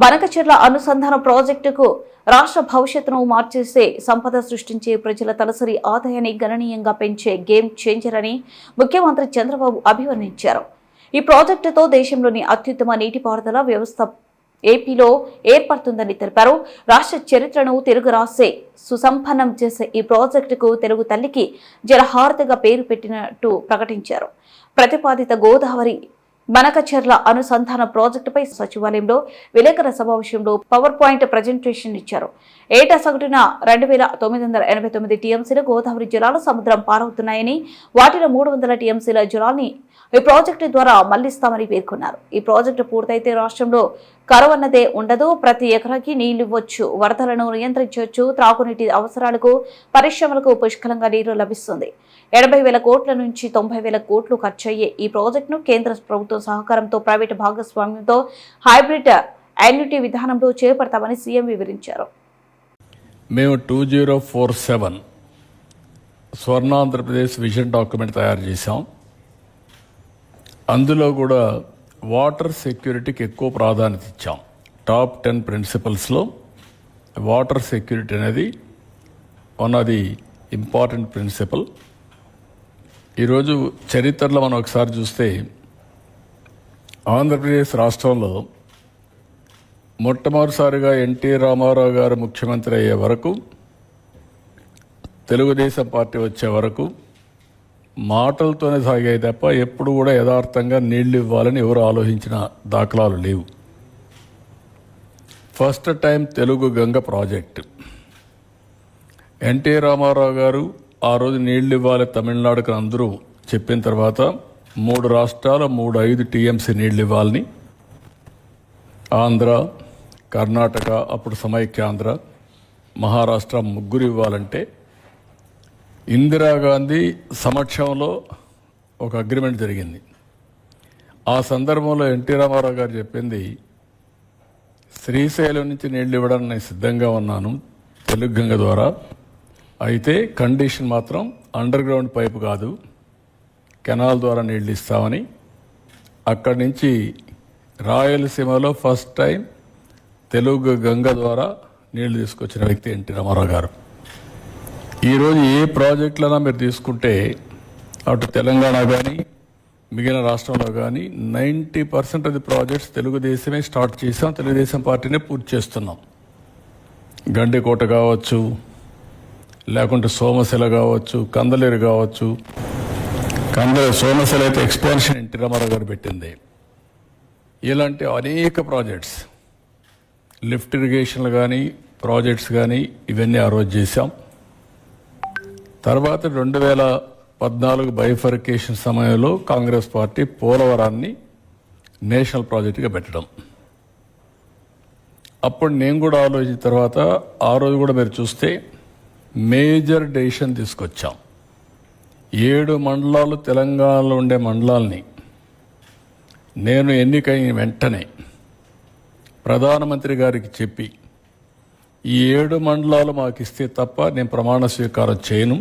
బనకచెర్ల అనుసంధాన ప్రాజెక్టుకు రాష్ట్ర భవిష్యత్తును మార్చేసే సంపద సృష్టించే ప్రజల తలసరి ఆదాయాన్ని గణనీయంగా పెంచే గేమ్ చేంజర్ అని ముఖ్యమంత్రి చంద్రబాబు అభివర్ణించారు. ఈ ప్రాజెక్టుతో దేశంలోని అత్యుత్తమ నీటిపారుదల వ్యవస్థ ఏపీలో ఏర్పడుతుందని తెలిపారు. రాష్ట్ర చరిత్రను తెలుగు రాసే సుసంపన్నం చేసే ఈ ప్రాజెక్టుకు తెలుగు తల్లికి జలహారతగా పేరు పెట్టినట్టు ప్రకటించారు. ప్రతిపాదిత గోదావరి మనకచెర్ల అనుసంధాన ప్రాజెక్టుపై సచివాలయంలో విలేకరుల సమావేశంలో పవర్ పాయింట్ ప్రజెంటేషన్ ఇచ్చారు. ఏటా సగటున రెండు వేల తొమ్మిది వందల ఎనభై తొమ్మిది టీఎంసీలు గోదావరి జలాలు సముద్రం పారవుతున్నాయని వాటిలో మూడు వందల టీఎంసీల జలాల్ని ఈ ప్రాజెక్టు ద్వారా మళ్ళిస్తామని పేర్కొన్నారు. ఈ ప్రాజెక్టు పూర్తయితే రాష్ట్రంలో కరువన్నదే ఉండదు. ప్రతి ఎకరాకి నీళ్ళు ఇవ్వచ్చు. వరదలను నియంత్రించవచ్చు. త్రాగునీటి అవసరాలకు పరిశ్రమలకు పుష్కలంగా నీరు లభిస్తుంది. ఎనభై వేల కోట్ల నుంచి తొంభై వేల కోట్లు ఖర్చయ్యే ఈ ప్రాజెక్టును కేంద్ర ప్రభుత్వం సహకారంతో ప్రైవేటు భాగస్వామ్యంతో హైబ్రిడ్ యాన్యుటీ విధానంలో చేపడతామని సీఎం వివరించారు. మేము two zero four seven Swarnandhra Pradesh vision document తయారు చేశాం. అందులో కూడా వాటర్ సెక్యూరిటీకి ఎక్కువ ప్రాధాన్యత ఇచ్చాం. టాప్ టెన్ ప్రిన్సిపల్స్లో వాటర్ సెక్యూరిటీ అనేది one of the important principle ఈరోజు చరిత్రలో మనం ఒకసారి చూస్తే ఆంధ్రప్రదేశ్ రాష్ట్రంలో మొట్టమొదటిసారిగా ఎన్టీ రామారావు గారు ముఖ్యమంత్రి అయ్యే వరకు తెలుగుదేశం పార్టీ వచ్చే వరకు మాటలతోనే సాగాయి తప్ప ఎప్పుడు కూడా యథార్థంగా నీళ్ళు ఇవ్వాలని ఎవరు ఆలోచించిన దాఖలాలు లేవు. First time Telugu Ganga project. N T Ramarao గారు ఆ రోజు నీళ్ళు ఇవ్వాలి తమిళనాడుకు అందరూ చెప్పిన తర్వాత మూడు రాష్ట్రాల మూడు ఐదు టీఎంసీ నీళ్ళు ఇవ్వాలని ఆంధ్ర కర్ణాటక అప్పుడు సమైక్యాంధ్ర మహారాష్ట్ర ముగ్గురు ఇవ్వాలంటే ఇందిరాగాంధీ సమక్షంలో ఒక అగ్రిమెంట్ జరిగింది. ఆ సందర్భంలో ఎన్టీ రామారావు గారు చెప్పింది శ్రీశైలం నుంచి నీళ్ళు ఇవ్వడానికి నేను సిద్ధంగా ఉన్నాను తెలుగు గంగ ద్వారా. అయితే కండిషన్ మాత్రం అండర్ గ్రౌండ్ పైపు కాదు కెనాల్ ద్వారా నీళ్ళు ఇస్తామని. అక్కడి నుంచి రాయలసీమలో ఫస్ట్ టైం తెలుగు గంగ ద్వారా నీళ్ళు తీసుకొచ్చిన వ్యక్తి ఎన్టీ రామారావు గారు. ఈరోజు ఏ ప్రాజెక్టులైనా మీరు తీసుకుంటే అటు తెలంగాణ కానీ మిగిలిన రాష్ట్రంలో కానీ ninety percent of the projects తెలుగుదేశమే start చేసాం తెలుగుదేశం పార్టీనే పూర్తి చేస్తున్నాం. గండికోట కావచ్చు లేకుంటే సోమశిల కావచ్చు కందలేరు కావచ్చు. కందలేరు సోమశిల అయితే ఎక్స్పాన్షన్ ఎన్టీ రామారావు గారు పెట్టింది. ఇలాంటి అనేక ప్రాజెక్ట్స్ లిఫ్ట్ ఇరిగేషన్లు కానీ ప్రాజెక్ట్స్ కానీ ఇవన్నీ ఆ రోజు చేశాం. తర్వాత రెండు వేల పద్నాలుగు బైఫర్కేషన్ సమయంలో కాంగ్రెస్ పార్టీ పోలవరాన్ని నేషనల్ ప్రాజెక్టుగా పెట్టడం. అప్పుడు నేను కూడా ఆలోచించిన తర్వాత ఆ రోజు కూడా మీరు చూస్తే మేజర్ డెసిషన్ తీసుకొచ్చాం. ఏడు మండలాలు తెలంగాణలో ఉండే మండలాల్ని నేను ఎన్నికైన వెంటనే ప్రధానమంత్రి గారికి చెప్పి ఈ ఏడు మండలాలు మాకు ఇస్తే తప్ప నేను ప్రమాణ స్వీకారం చేయను.